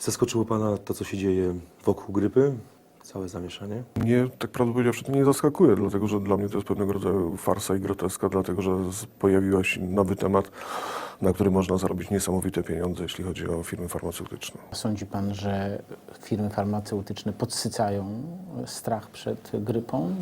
Zaskoczyło Pana to, co się dzieje wokół grypy? Całe zamieszanie? Mnie, tak prawdę powiedziawszy, to nie zaskakuje, dlatego że dla mnie to jest pewnego rodzaju farsa i groteska, dlatego że z- pojawił się nowy temat, na który można zarobić niesamowite pieniądze, jeśli chodzi o firmy farmaceutyczne. Sądzi pan, że firmy farmaceutyczne podsycają strach przed grypą?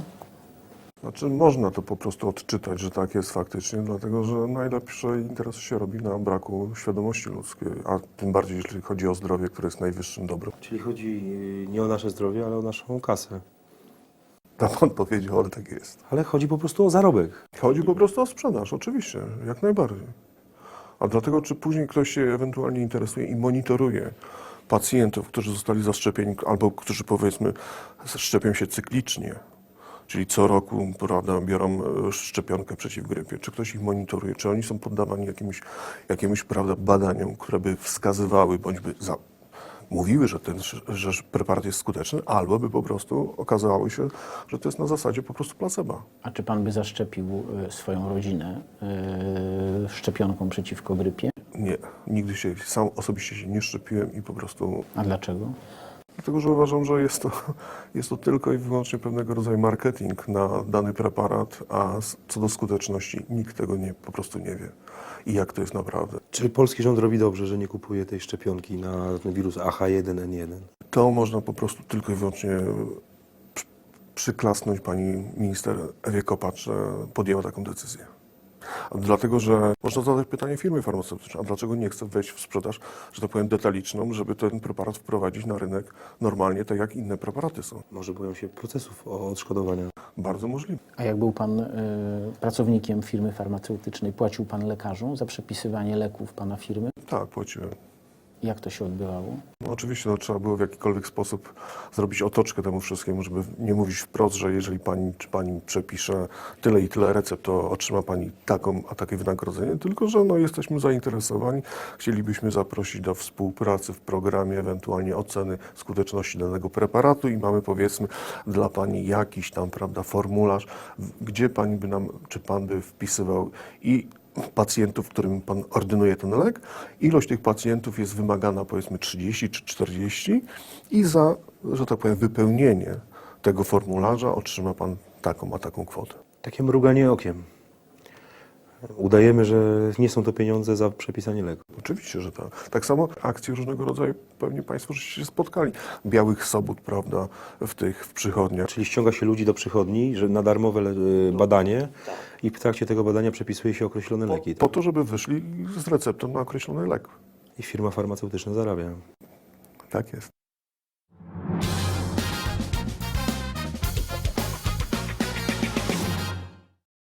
Znaczy, można to po prostu odczytać, że tak jest faktycznie, dlatego że najlepsze interesy się robi na braku świadomości ludzkiej, a tym bardziej, jeśli chodzi o zdrowie, które jest najwyższym dobrem. Czyli chodzi y, nie o nasze zdrowie, ale o naszą kasę. Tak pan powiedział, ale tak jest. Ale chodzi po prostu o zarobek. Chodzi po prostu o sprzedaż, oczywiście, jak najbardziej. A dlatego, czy później ktoś się ewentualnie interesuje i monitoruje pacjentów, którzy zostali zaszczepieni, albo którzy powiedzmy szczepią się cyklicznie, czyli co roku prawda, biorą e, szczepionkę przeciw grypie, czy ktoś ich monitoruje, czy oni są poddawani jakimś, jakimś prawda, badaniom, które by wskazywały, bądź by za, mówiły, że ten że preparat jest skuteczny, albo by po prostu okazało się, że to jest na zasadzie po prostu placebo. A czy pan by zaszczepił y, swoją rodzinę y, szczepionką przeciwko grypie? Nie, nigdy się sam osobiście się nie szczepiłem i po prostu A dlaczego? Dlatego, że uważam, że jest to, jest to tylko i wyłącznie pewnego rodzaju marketing na dany preparat, a co do skuteczności nikt tego nie, po prostu nie wie. I jak to jest naprawdę. Czy polski rząd robi dobrze, że nie kupuje tej szczepionki na ten wirus AH1N1? To można po prostu tylko i wyłącznie przy- przyklasnąć pani minister Ewie Kopacz, że podjęła taką decyzję. A Dlatego, że można zadać pytanie firmy farmaceutycznej, a dlaczego nie chce wejść w sprzedaż, że tak powiem, detaliczną, żeby ten preparat wprowadzić na rynek normalnie, tak jak inne preparaty są. Może boją się procesów o odszkodowania. Bardzo możliwe. A jak był pan y, pracownikiem firmy farmaceutycznej, płacił pan lekarzom za przepisywanie leków pana firmy? Tak, płaciłem. Jak to się odbywało? Oczywiście no, trzeba było w jakikolwiek sposób zrobić otoczkę temu wszystkiemu, żeby nie mówić wprost, że jeżeli pani czy pani przepisze tyle i tyle recept, to otrzyma pani taką, a takie wynagrodzenie, tylko że no, jesteśmy zainteresowani, chcielibyśmy zaprosić do współpracy w programie, ewentualnie oceny skuteczności danego preparatu i mamy powiedzmy dla pani jakiś tam, prawda, formularz, gdzie pani by nam, czy pan by wpisywał i pacjentów, którym pan ordynuje ten lek. Ilość tych pacjentów jest wymagana powiedzmy 30 czy 40 i za, że tak powiem, wypełnienie tego formularza otrzyma pan taką a taką kwotę. Takie mruganie okiem. Udajemy, że nie są to pieniądze za przepisanie leku. Oczywiście, że tak. Tak samo akcje różnego rodzaju, pewnie Państwo się spotkali. Białych sobot, prawda, w tych w przychodniach. Czyli ściąga się ludzi do przychodni, że na darmowe le- y, badanie i w trakcie tego badania przepisuje się określone leki. Po to, żeby wyszli z receptą na określony lek. I firma farmaceutyczna zarabia. Tak jest.